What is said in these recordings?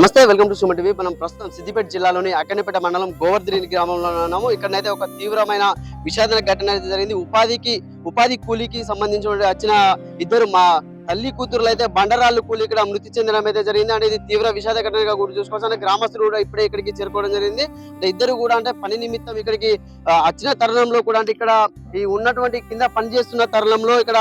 నమస్తే welcome to Suma TV. మనం ప్రస్తుతం సిద్దిపేట జిల్లాలోని అక్కనిపేట మండలం గోవర్ధని గ్రామంలో ఉన్నాము ఇక్కడనైతే ఒక తీవ్రమైన విషాదన ఘటన అయితే జరిగింది. ఉపాధికి ఉపాధి కూలీకి సంబంధించిన వచ్చిన ఇద్దరు మా తల్లి కూతురులు అయితే బండరాళ్ళు కూలి ఇక్కడ మృతి చెందడం అయితే జరిగింది. అంటే ఇది తీవ్ర విషాద ఘటనగా కూడా చూసుకోవచ్చు అంటే గ్రామస్తులు కూడా ఇప్పుడే ఇక్కడికి చేరుకోవడం జరిగింది. అంటే ఇద్దరు కూడా అంటే పని నిమిత్తం ఇక్కడికి వచ్చిన తరుణంలో కూడా అంటే ఇక్కడ ఈ ఉన్నటువంటి కింద పని చేస్తున్న తరుణంలో ఇక్కడ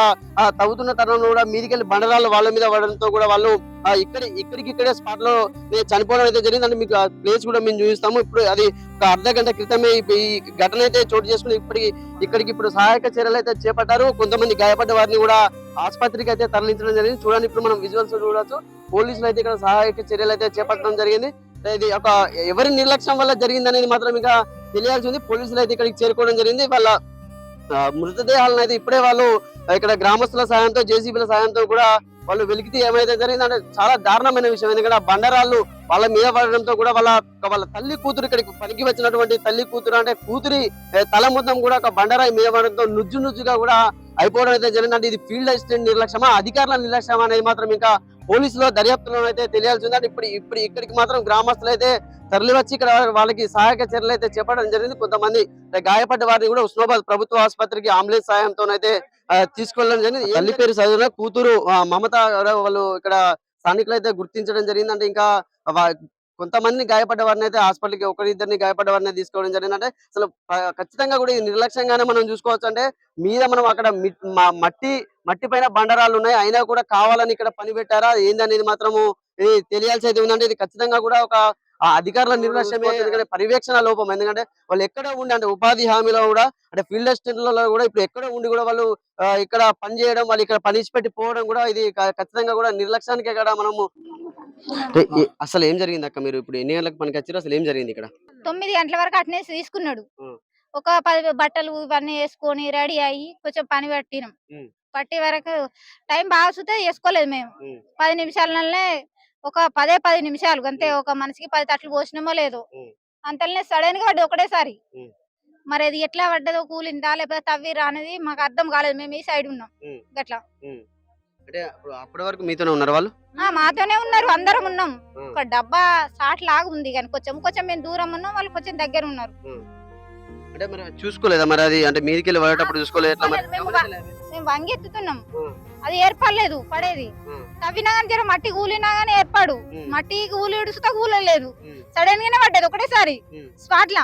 తవ్వుతున్న తరుణంలో కూడా మీదికెళ్ళి బండరాళ్ళు వాళ్ళ మీద పడడంతో కూడా వాళ్ళు ఇక్కడ ఇక్కడికి ఇక్కడే స్పాట్లో చనిపోవడం అయితే జరిగింది. అంటే మీకు ఆ ప్లేస్ కూడా మేము చూపిస్తాము. ఇప్పుడు అది ఒక అర్ధ గంట క్రితమే ఈ- ఘటన అయితే చోటు చేసుకుని ఇప్పటికి ఇక్కడికి ఇప్పుడు సహాయక చర్యలు అయితే చేపట్టారు. కొంతమంది గాయపడ్డ వారిని కూడా ఆసుపత్రికి అయితే తరలించడం జరిగింది. చూడండి ఇప్పుడు మనం విజువల్స్ చూడవచ్చు పోలీసులు అయితే ఇక్కడ సహాయక చర్యలు అయితే చేపట్టడం జరిగింది. ఇది ఒక ఎవరి నిర్లక్ష్యం వల్ల జరిగింది అనేది మాత్రం ఇంకా తెలియాల్సి ఉంది. పోలీసులు అయితే ఇక్కడికి చేరుకోవడం జరిగింది. వాళ్ళ మృతదేహాలను అయితే ఇప్పుడే వాళ్ళు ఇక్కడ గ్రామస్తుల సాయంతో జేసీబీల సాయంతో కూడా వాళ్ళు వెలికితే ఏమైతే జరిగిందంటే చాలా దారుణమైన విషయం. ఎందుకంటే ఆ బండరాళ్ళు వాళ్ళ మీద పడడంతో కూడా వాళ్ళ వాళ్ళ తల్లి కూతురు ఇక్కడికి పనికి వచ్చినటువంటి తల్లి కూతురు అంటే కూతురి తల మొత్తం కూడా ఒక బండరాయి మీద పడడంతో నుజ్జు నుజ్జుగా కూడా అయిపోవడం అయితే జరిగింది అంటే ఇది ఫీల్డ్ అసిస్టెంట్ నిర్లక్ష్యమా అధికారుల నిర్లక్ష్యమా అనేది మాత్రం ఇంకా పోలీసులో దర్యాప్తులో అయితే తెలియాల్సి ఉంది అంటే ఇప్పుడు ఇప్పుడు ఇక్కడికి మాత్రం గ్రామస్తులు అయితే తరలి వచ్చి ఇక్కడ వాళ్ళకి సహాయక చర్యలు అయితే చేపట్టడం జరిగింది. కొంతమంది గాయపడ్డ వారిని కూడా ఉస్మాబాద్ ప్రభుత్వ ఆసుపత్రికి అంబులెన్స్ సాయంతో అయితే తీసుకెళ్ళడం జరిగింది తల్లి పేరు చదివిన కూతురు మమత వాళ్ళు ఇక్కడ స్థానికులు అయితే గుర్తించడం జరిగింది అంటే ఇంకా కొంతమందిని గాయపడ్డ వారిని అయితే హాస్పిటల్కి ఒకరిద్దరిని గాయపడ్డ వారిని తీసుకోవడం జరిగింది అంటే అసలు ఖచ్చితంగా కూడా ఇది నిర్లక్ష్యంగానే మనం చూసుకోవచ్చు అంటే మీద మనం అక్కడ మట్టి మట్టి పైన బండరాలు ఉన్నాయి అయినా కూడా కావాలని ఇక్కడ పని పెట్టారా ఏందనేది మాత్రము ఇది తెలియాల్సి అయితే ఉందంటే ఇది ఖచ్చితంగా కూడా ఒక ఆ అధికారుల నిర్లక్ష్యమే ఎందుకంటే పర్యవేక్షణ లోపం. ఎందుకంటే వాళ్ళు ఎక్కడ ఉండి అంటే ఉపాధి హామీలో కూడా అంటే ఫీల్డ్ అసిస్టెంట్లలో కూడా ఇప్పుడు ఎక్కడ ఉండి కూడా వాళ్ళు ఇక్కడ పని చేయడం వాళ్ళు ఇక్కడ పని పెట్టి పోవడం కూడా ఇది ఖచ్చితంగా కూడా నిర్లక్ష్యానికే కూడా మనము. అసలు ఏం జరిగింది అక్క మీరు ఇప్పుడు ఎన్ని గంటలకు పనికి వచ్చారు అసలు ఏం జరిగింది ఇక్కడ? తొమ్మిది గంటల వరకు అట్నే తీసుకున్నాడు. ఒక పది బట్టలు ఇవన్నీ వేసుకొని రెడీ అయ్యి కొంచెం పని పట్టినాం. పట్టే వరకు టైం బాగా చూస్తే చేసుకోలేదు మేము. పది నిమిషాలనే ఒక పదే పది నిమిషాలు అంతే ఒక మనిషికి పది తట్లు పోసినామో లేదో. అంతలోనే సడన్గా పడ్డది ఒకటేసారి. మరి అది ఎట్లా పడ్డదో కూలిందా లేకపోతే తవ్విరా అనేది మాకు అర్థం కాలేదు. మేము ఈ సైడ్ ఉన్నాం. గట్లా. అంటే అప్పుడు అప్పటి వరకు మీతోనే ఉన్నారు వాళ్ళు? మాతోనే ఉన్నారు. అందరం ఉన్నాం. ఒక డబ్బా సాట్ లాగా ఉంది కానీ కొంచెం కొంచెం మేము దూరం ఉన్నాం. వాళ్ళు కొంచెం దగ్గర ఉన్నారు. అంటే మరి చూసుకోలేదా మరి అది? అంటే మీదికి వెళ్ళి పడేటప్పుడు చూసుకోలేదు మేము మేము వంగి ఎత్తుతున్నాం ఉం. అది ఏర్పడలేదు పడేది. తవ్వినా కానీ జర మట్టి కూలినా కానీ ఏర్పాడు. మట్టి కూలి ఇడుచుతా కూలలేదు. సడన్ గానే పడ్డది ఒకటేసారి. స్పాట్ లా.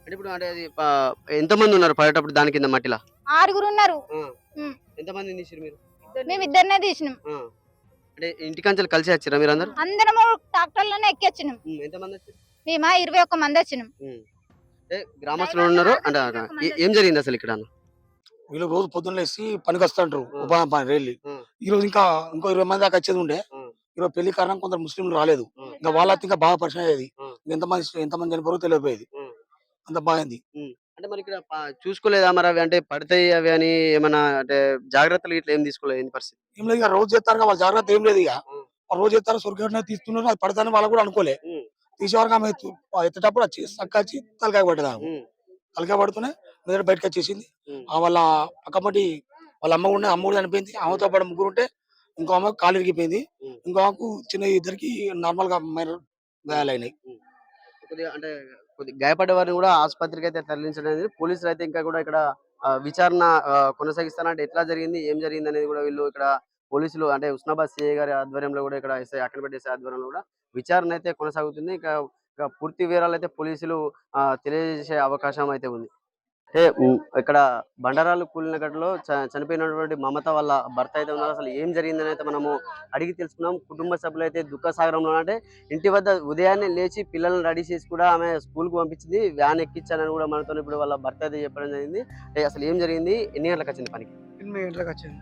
అంటే ఇప్పుడు అంటే అది ఆ, ఎంతమంది ఉన్నారు పడేటప్పుడు దాని కింద మట్టిలా? ఆరుగురు ఉన్నారు. ఉం. ఎంతమంది తీసిరు మీరు? మేము ఇద్దరినే తీసినాం. అంటే ఇంటికంచెలు కలిసి వచ్చారా మీరు అందరు? అందరము ట్రాక్టర్లోనే ఎక్కొచ్చినాం. ఎంతమంది వచ్చారు మేము ఇరవై ఒక్క మంది వచ్చినాం. గ్రామస్తులు ఉన్నారు? అంటే ఏం జరిగింది అసలు ఇక్కడ? వీళ్ళు రోజు పొద్దున్న లేసి పనికి వస్తుంటారు. ఉపాధి పని రేళ్ళు. ఈ రోజు ఇంకా ఇంకో ఇరవై మంది దాకా వచ్చేది ఉండే. ఈరోజు పెళ్ళి కారణం కొందరు ముస్లింలు రాలేదు. ఇంకా వాళ్ళతో ఇంకా బాగా పరిచయం అయ్యేది. ఎంతమంది ఎంతమంది చనిపోయారో తెలియపోయేది. అంత బాగుంది అంటే మరి ఇక్కడ చూసుకోలేదా మరి అవి అంటే పడతాయి అవి అని ఏమన్నా అంటే జాగ్రత్తలు ఇట్లా ఏం తీసుకోలేదు పరిస్థితి ఏం లేదు ఇక రోజు చేస్తారు వాళ్ళ జాగ్రత్త ఏం లేదు ఇక. వాళ్ళు రోజు చేస్తారు సొరగడ్డ తీస్తున్నారు అది పడతానని వాళ్ళు కూడా అనుకోలే ఉం. తీసేవారికి ఆమె ఎత్తు- ఆ ఎత్తేటప్పుడు వచ్చి చక్క వచ్చి తలకాయ. ఉం. తలకాయ పడుతూనే మెదడు బయటకు వచ్చేసింది. వాళ్ళ పక్కమటి వాళ్ళ అమ్మ ఉండే అమ్మ కూడా చనిపోయింది. ఆమెతో పాటు ముగ్గురు ఉంటే ఇంకో ఆమె కాలు ఇరిగిపోయింది ఉం. ఇంకో ఆమెకు చిన్న ఇద్దరికి నార్మల్గా గాయాలైనాయి కొద్దిగా అంటే కొద్దిగా గాయపడ్డ వారిని కూడా ఆసుపత్రికి అయితే తరలించడం అనేది పోలీసులు అయితే ఇంకా కూడా ఇక్కడ విచారణ కొనసాగిస్తారంటే ఎట్లా జరిగింది ఏం జరిగింది అనేది కూడా వీళ్ళు ఇక్కడ పోలీసులు అంటే ఉస్నాబాద్ సిఐ గారి ఆధ్వర్యంలో కూడా ఇక్కడ ఎస్ఐ అక్కడపెట్టి ఎస్ఐ ఆధ్వర్యంలో కూడా విచారణ అయితే కొనసాగుతుంది. ఇంకా పూర్తి వివరాలు అయితే పోలీసులు తెలియజేసే అవకాశం అయితే ఉంది. అంటే ఇక్కడ బండరాలు కూలిన ఘటనలో చ- చనిపోయినటువంటి మమత వాళ్ళ భర్త అయితే ఉన్నారు. అసలు ఏం జరిగిందని అయితే మనము అడిగి తెలుసుకున్నాం. కుటుంబ సభ్యులు అయితే దుఃఖ సాగరంలో అంటే ఇంటి వద్ద ఉదయాన్నే లేచి పిల్లల్ని రెడీ చేసి కూడా ఆమె స్కూల్కు పంపించింది. వ్యాన్ ఎక్కించానని కూడా మనతో ఇప్పుడు వాళ్ళ భర్త అయితే చెప్పడం జరిగింది. అంటే అసలు ఏం జరిగింది? ఎన్ని గంటలకు వచ్చింది పనికి? ఎనిమిది గంటలకు వచ్చింది.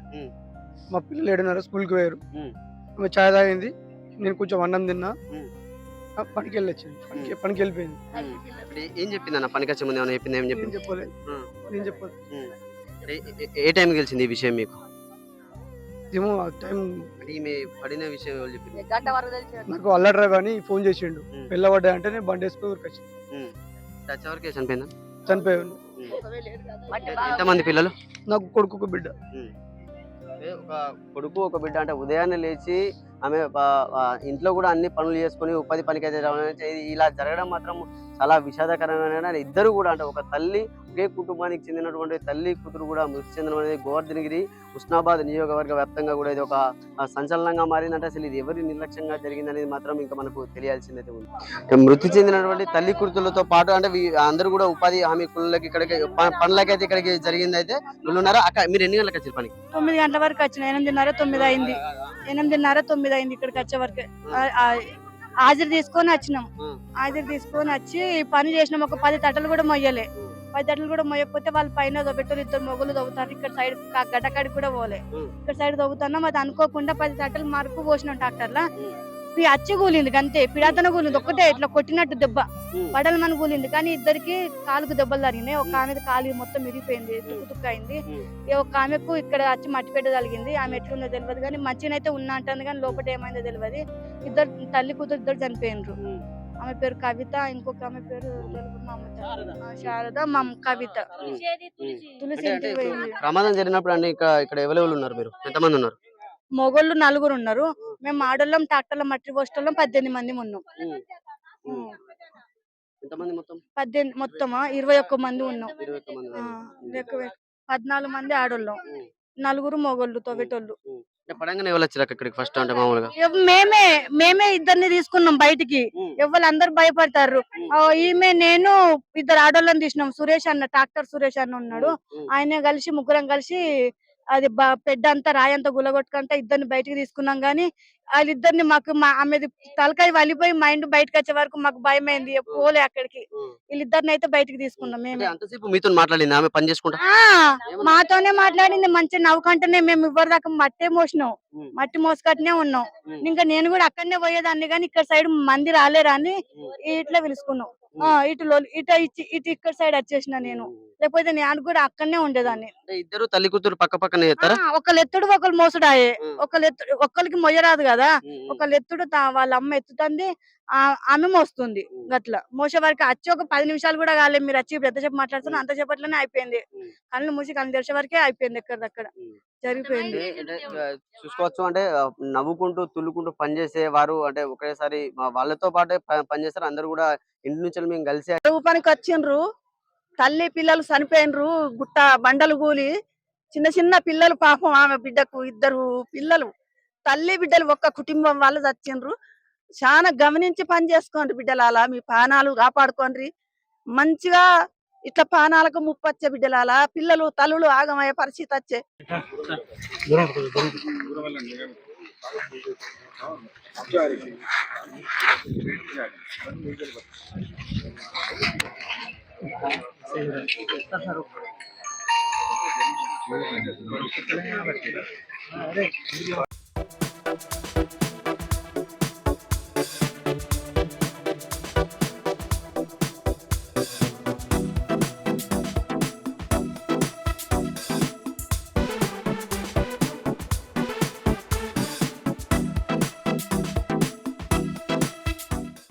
మా పిల్లలు ఏడున్నర స్కూల్కి పోయారు. చాయ్ తాగింది. నేను కొంచెం అన్నం తిన్నా. పనికి వెళ్ళొచ్చింది పనికి పనికి వెళ్ళిపోయింది ఏం చెప్పింది అన్న పనికి వచ్చే ముందు ఏమైనా చెప్పింది? ఏం నేను చెప్పింది? చెప్పలేదు. నేను చెప్పదు ఏ- ఏ- ఏ టైంకి తెలిసింది ఈ విషయం మీకు? ఏమో ఆ టైం అంటే ఈమె పడిన విషయం ఎవరు చెప్పింది? నాకు అల్ల డ్రైవర్ అని ఫోన్ చేసిండు. వెళ్ళబడ్డా అంటే నేను బండి వేసుకుని ఊరికి వచ్చి టచ్ ఎవరికి చనిపోయిందా? చనిపోయాను. ఎంతమంది పిల్లలు? నాకు కొడుకు ఒక బిడ్డ. ఒక కొడుకు ఒక బిడ్డ అంటే ఉదయాన్నే లేచి ఆమె ఇంట్లో కూడా అన్ని పనులు చేసుకుని ఉపాధి పనికి అయితే రావడం ఇలా జరగడం మాత్రం చాలా విషాదకరమైన ఇద్దరు కూడా అంటే ఒక తల్లి ఒకే కుటుంబానికి చెందినటువంటి తల్లి కూతురు కూడా మృతి చెందడం అనేది గోవర్ధనగిరి ఉస్నాబాద్ నియోజకవర్గ వ్యాప్తంగా కూడా ఇది ఒక సంచలనంగా మారిందంటే అసలు ఇది ఎవరి నిర్లక్ష్యంగా జరిగిందనేది మాత్రం ఇంకా మనకు తెలియాల్సిందైతే ఉంది. మృతి చెందినటువంటి తల్లి కుర్తులతో పాటు అంటే అందరూ కూడా ఉపాధి హామీ కులకి ఇక్కడికి పనులకి పనులకైతే ఇక్కడికి జరిగింది అయితే వీళ్ళు ఉన్నారా మీరు ఎన్ని గంటలకు వచ్చారు పనికి? తొమ్మిది గంటల వరకు వచ్చిన. ఎనిమిదిన్నర తొమ్మిది అయింది. ఎనిమిదిన్నర తొమ్మిది అయింది ఇక్కడికి వచ్చే వరకు. హాజరు తీసుకొని వచ్చినాం. హాజరు తీసుకొని వచ్చి పని చేసినాం. ఒక పది తట్టలు కూడా మొయ్యలే. పది తట్టలు కూడా మొయ్యకపోతే వాళ్ళు పైన దొబ్బెట్టారు. ఇద్దరు మొగులు దవ్వుతారు ఇక్కడ సైడ్ గడ్డకాడికి కూడా పోలే. ఇక్కడ సైడ్ దవ్వుతున్నాం అది అనుకోకుండా పది తట్టలు మరకు పోసినాం ట్రాక్టర్లా. అచ్చి కూలింది అంతే పిడాతన కూలింది ఒక్కటే ఇట్లా కొట్టినట్టు దెబ్బ. ఉం. పడల మన కూలింది. కానీ ఇద్దరికి కాలుకు దెబ్బలు తగినాయి ఒక ఆమె కాలు మొత్తం విరిగిపోయింది తుక్కు తుక్కు అయింది ఒక ఆమెకు ఇక్కడ వచ్చి మట్టి పెట్ట తగిలింది. ఆమె ఎట్లుందో తెలియదు కానీ మంచినైతే ఉన్నా అంటుంది కానీ లోపల ఏమైందో తెలియదు ఇద్దరు తల్లి కూతురు ఇద్దరు చనిపోయినరు. ఆమె పేరు కవిత ఇంకొక ఆమె పేరు శారద. మా కవిత. తులసి. ప్రమాదం జరిగినప్పుడు అండి ఇక్కడ ఇక్కడ అవైలబుల్ ఉన్నారు మీరు? ఎంతమంది ఉన్నారు? మొగోళ్ళు నలుగురు ఉన్నారు. మేము ఆడోళ్ళం ట్రాక్టర్ల మట్టి పోస్టోళ్ళం పద్దెనిమిది మంది ఉన్నాం. మొత్తం? పద్దెనిమిది మొత్తమా? ఇరవై ఒక్క మంది ఉన్నాం. పద్నాలుగు మంది ఆడోళ్ళం. నలుగురు మొగోళ్ళు ఫస్ట్ అంటే మామూలుగా? ఎవ్- మేమే మేమే ఇద్దరిని తీసుకున్నాం బయటికి. ఎవరు అందరు భయపడతారు ఈమె నేను ఇద్దరు ఆడోళ్ళని తీసినాం. సురేష్ అన్న డాక్టర్ సురేష్ అన్న ఉన్నాడు. ఆయన కలిసి ముగ్గురం కలిసి అది పెద్ద అంతా రాయంతా గులగొట్టుకుంటా ఇద్దరిని బయటికి తీసుకున్నాం గానీ వాళ్ళిద్దరిని మాకు మా ఆమెది తలకాయ వలిపోయి మైండ్ బయటకు వచ్చే వరకు మాకు భయం అయింది పోలే అక్కడికి. వీళ్ళిద్దరిని అయితే బయటికి తీసుకున్నాం మేమే. అంతసేపు మీతో మాట్లాడింది ఆమె పని చేసుకుంటా? మాతోనే మాట్లాడింది మంచి నవ్వుకంటేనే మేము ఇవ్వరు దాకా మట్టే మోసినాం. మట్టి మోసుకట్టునే ఉన్నాం. ఇంకా నేను కూడా అక్కడనే పోయేదాన్ని కానీ ఇక్కడ సైడ్ మంది రాలేరా అని. ఇట్లా పిలుచుకున్నాం ఇటు ఇటు ఇచ్చి- ఇటు ఇక్కడ సైడ్ వచ్చేసిన నేను. లేకపోతే నేను కూడా అక్కడనే ఉండేదాన్ని. ఇద్దరు తల్లి కూతురు పక్క పక్కనే ఒకళ్ళు ఎత్తుడు ఒకళ్ళు మోసుడాయే. ఒకళ్ళు ఎత్తుడు ఒక్కరికి మొయ్యరాదు కదా. ఒకళ్ళు ఎత్తుడు తా- వాళ్ళ అమ్మ ఎత్తుతుంది. ఆ- ఆమె మోస్తుంది ఉం. గట్ల. మోసే వరకు వచ్చి ఒక పది నిమిషాలు కూడా కాలేదు. మీరు వచ్చి ఇప్పుడు ఎంతసేపు మాట్లాడుతున్నా అంత సేపట్లోనే అయిపోయింది. కళ్ళు మూసి కళ్ళు తెరిచే వరకే అయిపోయింది ఎక్కడిదక్కడ. జరిగిపోయింది. చూసుకోవచ్చు అంటే నవ్వుకుంటూ తుల్లుకుంటూ పనిచేసే వారు అంటే ఒకేసారి వాళ్ళతో పాటే పనిచేస్తారు అందరూ కూడా ఇంటి నుంచి మేము కలిసి పనికి వచ్చిండ్రు. తల్లి పిల్లలు చనిపోయినరు గుట్ట బండలు కూలి. చిన్న చిన్న పిల్లలు పాపం ఆమె బిడ్డకు ఇద్దరు పిల్లలు. తల్లి బిడ్డలు ఒక్క కుటుంబం వాళ్ళు చచ్చిండ్రు. చాలా గమనించి పని చేసుకోండి బిడ్డలాల మీ పానాలు కాపాడుకోండి. మంచిగా ఇట్లా పానాలకు ముప్పచ్చే బిడ్డలాల పిల్లలు తల్లులు ఆగమయ్యే పరిస్థితి వచ్చే.